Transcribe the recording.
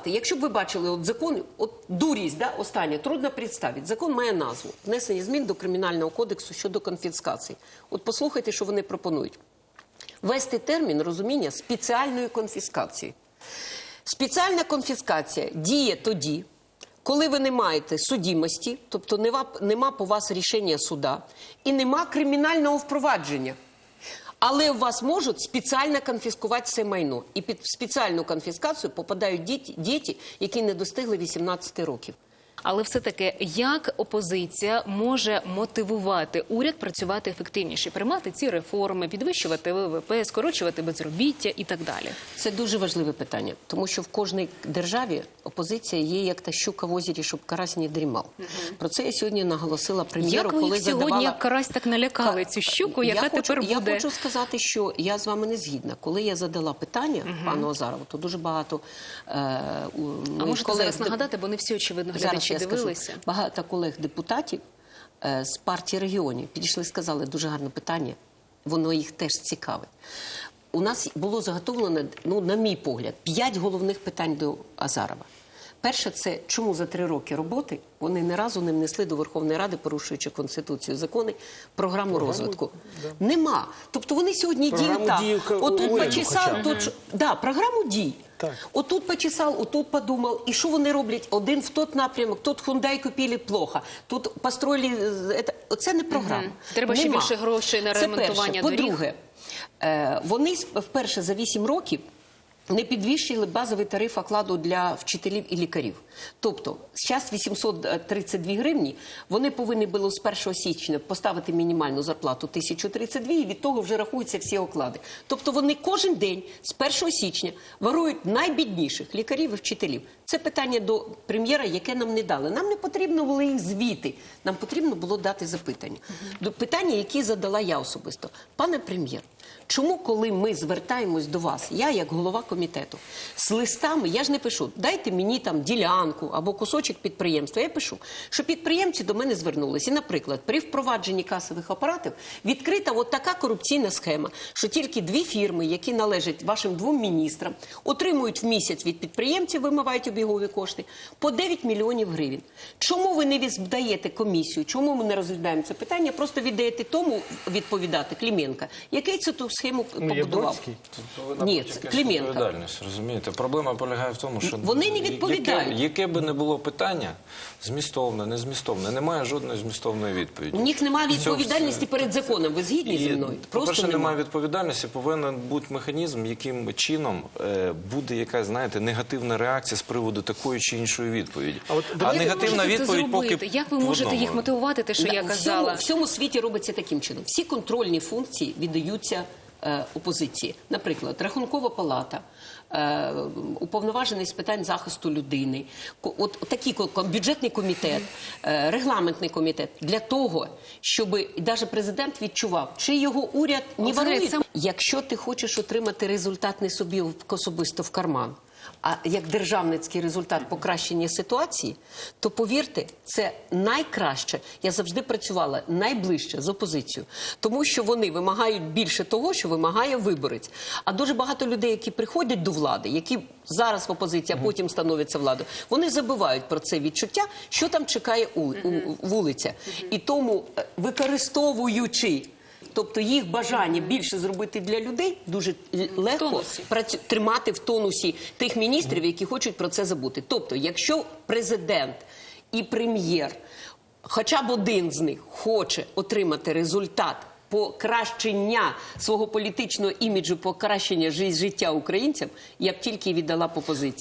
сказати, якщо б ви бачили от закон, от дурість, да, останнє, трудно представити. Закон має назву внесення змін до кримінального кодексу щодо конфіскації. От послухайте, що вони пропонують. Ввести термін розуміння спеціальної конфіскації. Спеціальна конфіскація діє тоді, коли ви не маєте судімості, тобто нема, нема по вас рішення суда, і нема кримінального впровадження. Але у вас можуть спеціально конфіскувати це майно. І під спеціальну конфіскацію попадають діти, діти які не достигли 18 років. Але все таки, як опозиція може мотивувати уряд працювати ефективніше, приймати ці реформи, підвищувати ВВП, скорочувати безробіття і так далі? Це дуже важливе питання, тому що в кожній державі опозиція є як та щука в озері, щоб карась не дрімав. Про це я сьогодні наголосила прем'єру, Як ви коли їх сьогодні як карась так налякали цю щуку, яка я тепер буде? Я хочу сказати, що я з вами не згідна. Коли я задала питання пану Азарову, то дуже багато е, у- А можете колег зараз нагадати, бо не всі очевидно Зараз глядачі я скажу. Багато колег-депутатів е, з партії регіонів підійшли і сказали дуже гарне питання. Воно їх теж цікавить. У нас було заготовлено, ну, на мій погляд, п'ять головних питань до Азарова. Перше, це чому за три роки роботи вони ні разу не внесли до Верховної Ради, порушуючи конституцію, закони, програму розвитку. Нема. Тобто вони сьогодні Програму діють так. Отут почесав, тут да, програму дій. Так. Отут почесав, отут подумав. І що вони роблять? Один в тот напрямок, тут Хундай купили плохо, тут построїли... е, це- Оце не програма. Угу. Треба ще Нема. більше грошей на Це ремонтування перше. доріг. По-друге, е, вони вперше за 8 років не підвищили базовий тариф окладу для вчителів і лікарів. Тобто, зараз 832 гривні, вони повинні були з 1 січня поставити мінімальну зарплату 1032 і від того вже рахуються всі оклади. Тобто вони кожен день з 1 січня ворують найбідніших лікарів і вчителів. Це питання до прем'єра, яке нам не дали. Нам не потрібно були їх звіти, нам потрібно було дати запитання. До питання, які задала я особисто. Пане прем'єр, чому, коли ми звертаємось до вас, я як голова комітету, з листами, я ж не пишу, дайте мені там ділянку або кусочок підприємства. Я пишу, що підприємці до мене звернулися. І, наприклад, при впровадженні касових апаратів відкрита от така корупційна схема, що тільки дві фірми, які належать вашим двом міністрам, отримують в місяць від підприємців, вимивають обігові кошти по 9 мільйонів гривень. Чому ви не віддаєте комісію? Чому ми не розглядаємо це питання? Просто віддаєте тому відповідати Кліменка, який цю ту схему Ну, побудував. Ні, це якась Клименко. відповідальність, розумієте? Проблема полягає в тому, що Вони не відповідають. Яке, би не було питання, змістовне, не змістовне, немає жодної змістовної відповіді. У них немає відповідальності перед законом. Ви згідні зі мною? По-перше, немає. немає відповідальності, повинен бути механізм, яким чином е, буде якась, знаєте, негативна реакція з приводу такої чи іншої відповіді. А от А, негативна відповідь поки Як ви можете їх мотивувати, те, що я казала? Всьому, всьому світі робиться таким чином. Всі контрольні функції віддаються опозиції. Наприклад, рахункова палата. е, Уповноважений з питань захисту людини, от такі бюджетний комітет, е, регламентний комітет для того, щоб навіть президент відчував, чи його уряд не ворує. Якщо ти хочеш отримати результат не собі особисто в карман, а як державницький результат покращення ситуації, то повірте, це найкраще. Я завжди працювала найближче з опозицією, тому що вони вимагають більше того, що вимагає виборець. А дуже багато людей, які приходять до влади, які зараз в опозиції, а потім становляться владою, вони забувають про це відчуття, що там чекає у, у- вулиця. І тому, е, використовуючи. Тобто їх бажання більше зробити для людей дуже легко працю- тримати в тонусі тих міністрів, які хочуть про це забути. Тобто, якщо президент і прем'єр, хоча б один з них хоче отримати результат покращення свого політичного іміджу, покращення життя українцям, я б тільки віддала по позиції.